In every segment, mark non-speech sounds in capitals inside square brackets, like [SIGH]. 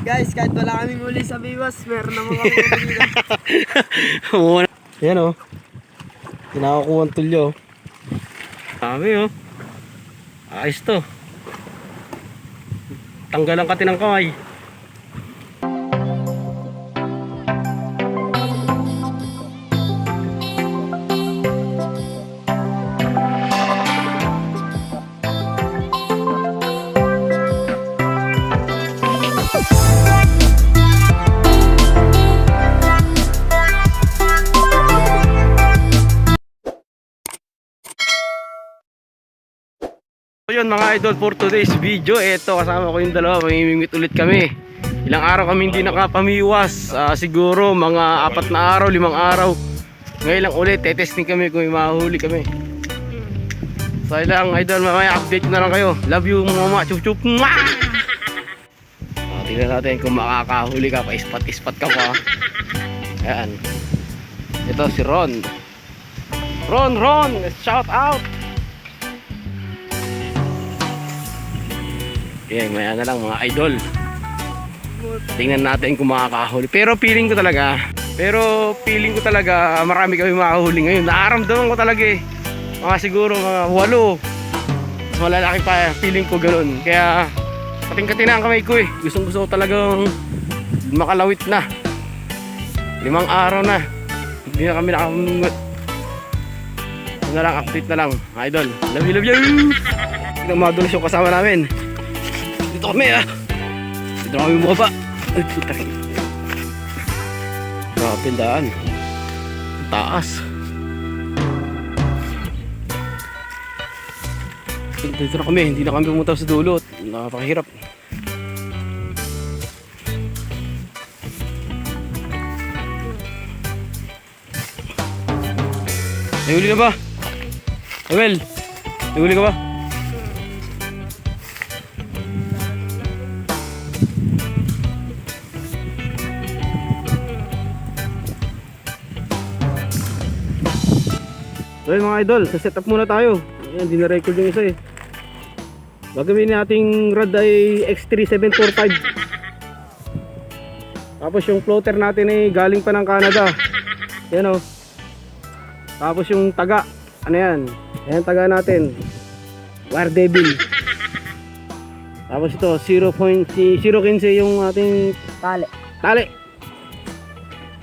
Guys, kahit wala kaming uli sa Biwas, meron naman kami [LAUGHS] uli dito. Muna. Yan oh. Kinakakuha ang tulyo. Dami oh. Ayos to. Tanggalan ka ng kamay. So yun mga idol for today's video Ito kasama ko yung dalawa Mamimingwit ulit kami. Ilang araw kami hindi nakapamiwas. Ah, Siguro mga apat na araw, limang araw. Ngayon lang ulit Tetesting kami kung mahuli kami. So ilang idol mamaya update na lang kayo. Love you mama chup chup Mwah! Ah, Tingnan natin kung makakahuli ka pa Ispat ispat ka pa. Ayan. Ito si Ron. Ron Ron shout out Yan, maya na lang mga idol. Tingnan natin kung makakahuli. Pero feeling ko talaga, pero feeling ko talaga marami kami makahuli ngayon. Naaramdaman ko talaga eh. Mga siguro mga walo. Mas malalaki pa feeling ko ganun. Kaya kating-kating na ang kamay ko eh. Gustong gusto ko talagang makalawit na. Limang araw na. Hindi na kami nakamungot. Ito na lang, update na lang. Idol, love you, love you! Madulas yung kasama namin. Dito kami ah. Dito kami bumaba. Ay, puta. Grabe daan. Taas. Dito na kami. Hindi na kami pumunta sa dulo. Napakahirap. May huli ka ba? Emel, may huli ka ba? So yun mga idol, sa setup muna tayo. Ayan, di na-record yung isa eh. Gagawin nating rod ay X3745. Tapos yung floater natin ay galing pa ng Canada. Yan o. Tapos yung taga, ano yan? Ayan taga natin. Wire Devil. Tapos ito, 0.015 yung ating Tali. tali.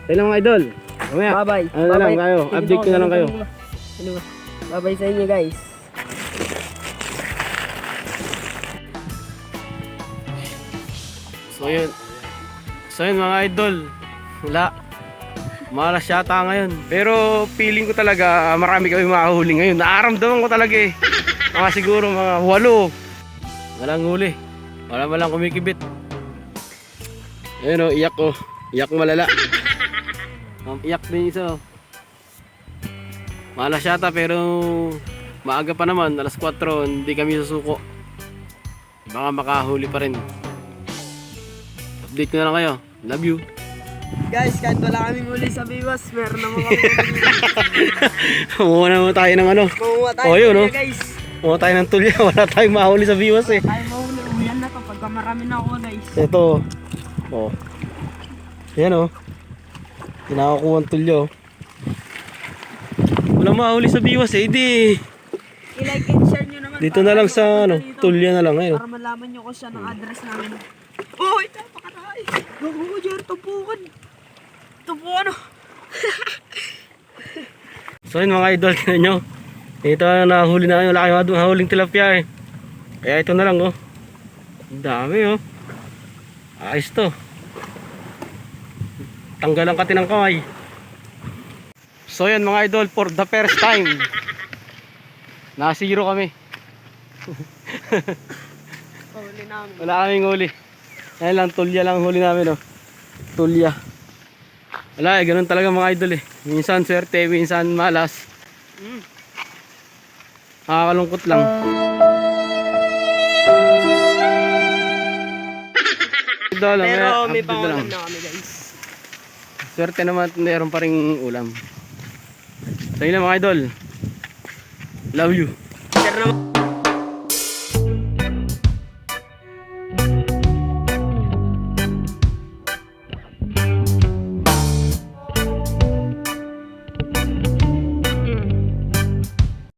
Ito lang mga idol. Mamaya, Bye-bye. ano na lang kayo, update ko na lang kayo. Ano ba? Bye-bye sa inyo guys. So yun. So yun mga idol. Wala. Malas yata ngayon. Pero feeling ko talaga ah, marami kami makahuli ngayon. Naaramdaman ko talaga eh. Mga siguro mga walo. Walang huli. Wala malang kumikibit. Ayun o, iyak ko. Iyak malala. [LAUGHS] Um, iyak din isa oh. Malas yata pero maaga pa naman. Alas 4 hindi kami susuko. Baka makahuli pa rin. Update ko na lang kayo. Love you. Guys, kahit wala kaming uli sa Biwas, meron naman kami. [LAUGHS] Muna mo tayo ng ano. Mamuha tayo Oh, yun, kuya, oh. guys. Muna tayo ng tulya. [LAUGHS] Wala tayong mahuli sa viewers eh. Tayo mahuli. Uyan na to pagka marami na ako guys. Ito. Oh. Yan oh. Kinakakuha ang tulyo. Wala mahuli sa viewers eh. Di. I-like and share nyo naman. Dito na lang sa ano. Tulya na lang ngayon. Para malaman nyo kung saan ang address namin. Uy, napakatay. Gago ko dyan, tupukan. Tupukan oh. [LAUGHS] So yun mga idol. Tignan nyo. Ito na nahuli na kayo. Wala kayong mahuling tilapia eh. Kaya ito na lang oh. Ang dami oh. Ayos to. Tanggalan ka ng kamay. So yan mga idol for the first time. Nasiro kami. Huli namin. Wala kaming huli. Ayan lang, tulya lang ang huli namin oh. Tulya. Wala eh, ganun talaga mga idol eh. Minsan swerte, minsan malas. Mm. Nakakalungkot lang. Idol, Pero may na pangulam na kami guys. Swerte naman meron pa rin ulam. So yun mga idol. Love you.